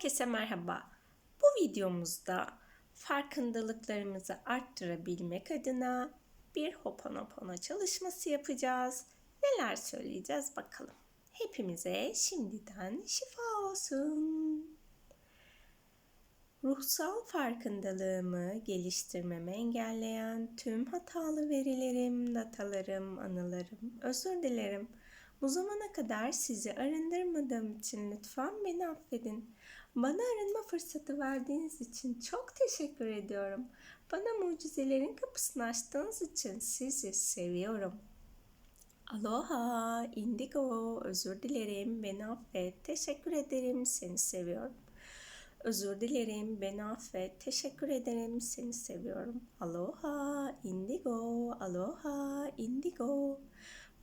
Herkese merhaba. Bu videomuzda farkındalıklarımızı arttırabilmek adına bir Hoponopono çalışması yapacağız. Neler söyleyeceğiz bakalım. Hepimize şimdiden şifa olsun. Ruhsal farkındalığımı geliştirmemi engelleyen tüm hatalı verilerim, datalarım, anılarım, özür dilerim. Bu zamana kadar sizi arındırmadığım için lütfen beni affedin. Bana arınma fırsatı verdiğiniz için çok teşekkür ediyorum. Bana mucizelerin kapısını açtığınız için sizi seviyorum. Aloha, indigo, özür dilerim, beni affet, teşekkür ederim, seni seviyorum. Özür dilerim, beni affet, teşekkür ederim, seni seviyorum. Aloha, indigo, aloha, indigo.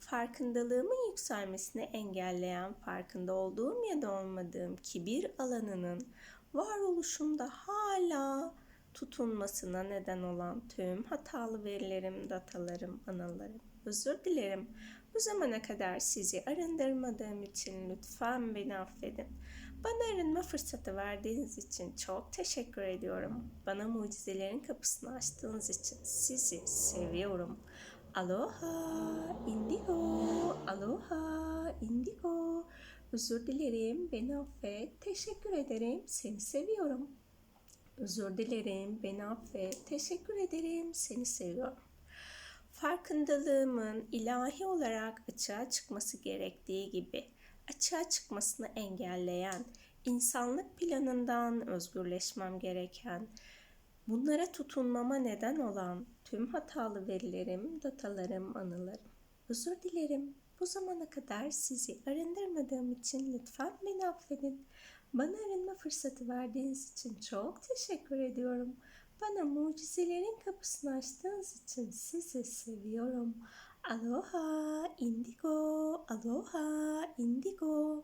Farkındalığımın yükselmesini engelleyen, farkında olduğum ya da olmadığım kibir alanının varoluşumda hala tutunmasına neden olan tüm hatalı verilerim, datalarım, anılarım. Özür dilerim. Bu zamana kadar sizi arındırmadığım için lütfen beni affedin. Bana arınma fırsatı verdiğiniz için çok teşekkür ediyorum. Bana mucizelerin kapısını açtığınız için sizi seviyorum. Aloha, indigo, aloha, indigo. Özür dilerim, beni affet. Teşekkür ederim, seni seviyorum. Özür dilerim, beni affet. Teşekkür ederim, seni seviyorum. Farkındalığımın ilahi olarak açığa çıkması gerektiği gibi açığa çıkmasını engelleyen, insanlık planından özgürleşmem gereken, bunlara tutunmama neden olan tüm hatalı verilerim, datalarım, anılarım. Özür dilerim. Bu zamana kadar sizi arındırmadığım için lütfen beni affedin. Bana arınma fırsatı verdiğiniz için çok teşekkür ediyorum. Bana mucizelerin kapısını açtığınız için sizi seviyorum. Aloha, indigo, aloha, indigo.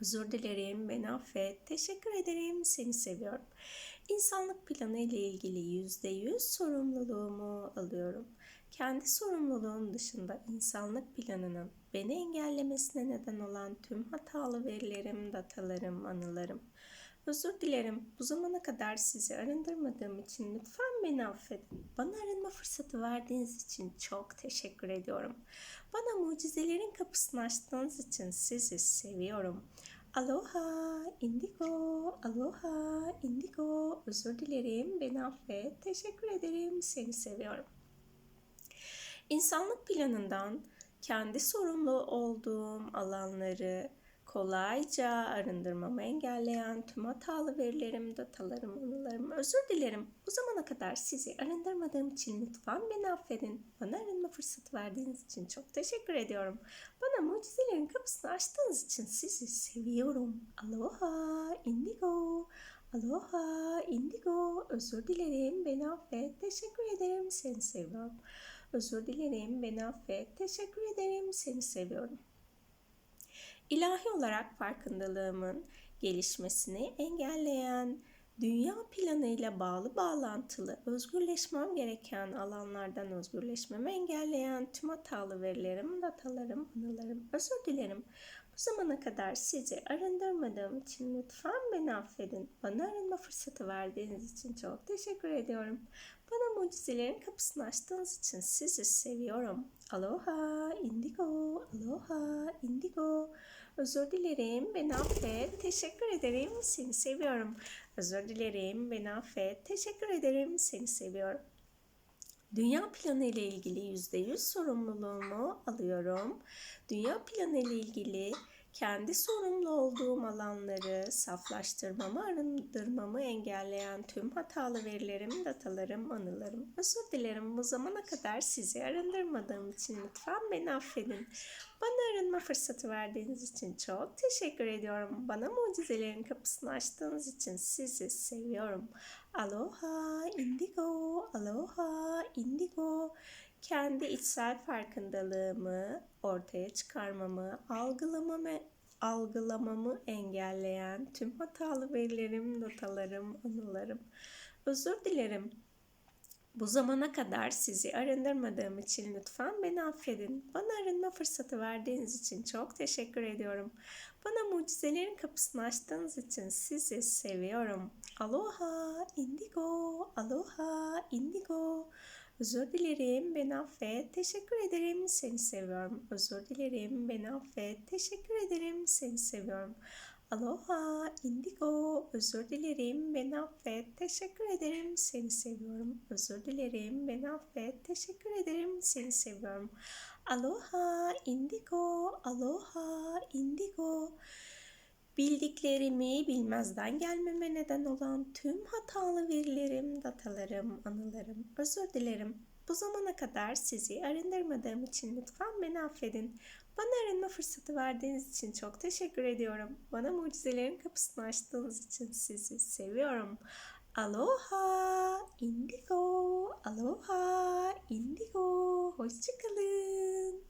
Özür dilerim, beni affet. Teşekkür ederim, seni seviyorum. İnsanlık planı ile ilgili yüzde yüz sorumluluğumu alıyorum. Kendi sorumluluğum dışında insanlık planının beni engellemesine neden olan tüm hatalı verilerim, datalarım, anılarım. Özür dilerim. Bu zamana kadar sizi arındırmadığım için lütfen beni affedin. Bana arınma fırsatı verdiğiniz için çok teşekkür ediyorum. Bana mucizelerin kapısını açtığınız için sizi seviyorum. Aloha, indigo, aloha, indigo. Özür dilerim, beni affet. Teşekkür ederim, seni seviyorum. İnsanlık planından kendi sorumlu olduğum alanları kolayca arındırmamı engelleyen tüm hatalı verilerim, datalarım, anılarım özür dilerim. Bu zamana kadar sizi arındırmadığım için lütfen beni affedin. Bana arınma fırsatı verdiğiniz için çok teşekkür ediyorum. Bana mucizelerin kapısını açtığınız için sizi seviyorum. Aloha, indigo. Aloha, indigo. Özür dilerim, beni affet. Teşekkür ederim, seni seviyorum. Özür dilerim, beni affet. Teşekkür ederim, seni seviyorum. İlahi olarak farkındalığımın gelişmesini engelleyen, dünya planıyla bağlı bağlantılı, özgürleşmem gereken alanlardan özgürleşmemi engelleyen tüm hatalı verilerim, datalarım, anılarım, özür dilerim. Bu zamana kadar sizi arındırmadığım için lütfen beni affedin. Bana arınma fırsatı verdiğiniz için çok teşekkür ediyorum. Bana mucizelerin kapısını açtığınız için sizi seviyorum. Aloha, indigo, aloha, indigo. Özür dilerim, beni affet. Teşekkür ederim, seni seviyorum. Özür dilerim, beni affet. Teşekkür ederim, seni seviyorum. Dünya planı ile ilgili %100 sorumluluğumu alıyorum. Dünya planı ile ilgili kendi sorumlu olduğum alanları saflaştırmamı, arındırmamı engelleyen tüm hatalı verilerim, datalarım, anılarım. Özür dilerim bu zamana kadar sizi arındırmadığım için lütfen beni affedin. Bana arınma fırsatı verdiğiniz için çok teşekkür ediyorum. Bana mucizelerin kapısını açtığınız için sizi seviyorum. Aloha, indigo, aloha, indigo kendi içsel farkındalığımı ortaya çıkarmamı, algılamamı, algılamamı engelleyen tüm hatalı verilerim, notalarım, anılarım. Özür dilerim. Bu zamana kadar sizi arındırmadığım için lütfen beni affedin. Bana arınma fırsatı verdiğiniz için çok teşekkür ediyorum. Bana mucizelerin kapısını açtığınız için sizi seviyorum. Aloha, indigo, aloha, indigo. Özür dilerim, beni affet. Teşekkür ederim, seni seviyorum. Özür dilerim, beni affet. Teşekkür ederim, seni seviyorum. Aloha, indigo. Özür dilerim, beni affet. Teşekkür ederim, seni seviyorum. Özür dilerim, beni affet. Teşekkür ederim, seni seviyorum. Aloha, indigo. Aloha, indigo. Bildiklerimi bilmezden gelmeme neden olan tüm hatalı verilerim, datalarım, anılarım, özür dilerim. Bu zamana kadar sizi arındırmadığım için lütfen beni affedin. Bana arınma fırsatı verdiğiniz için çok teşekkür ediyorum. Bana mucizelerin kapısını açtığınız için sizi seviyorum. Aloha, indigo, aloha, indigo. Hoşçakalın.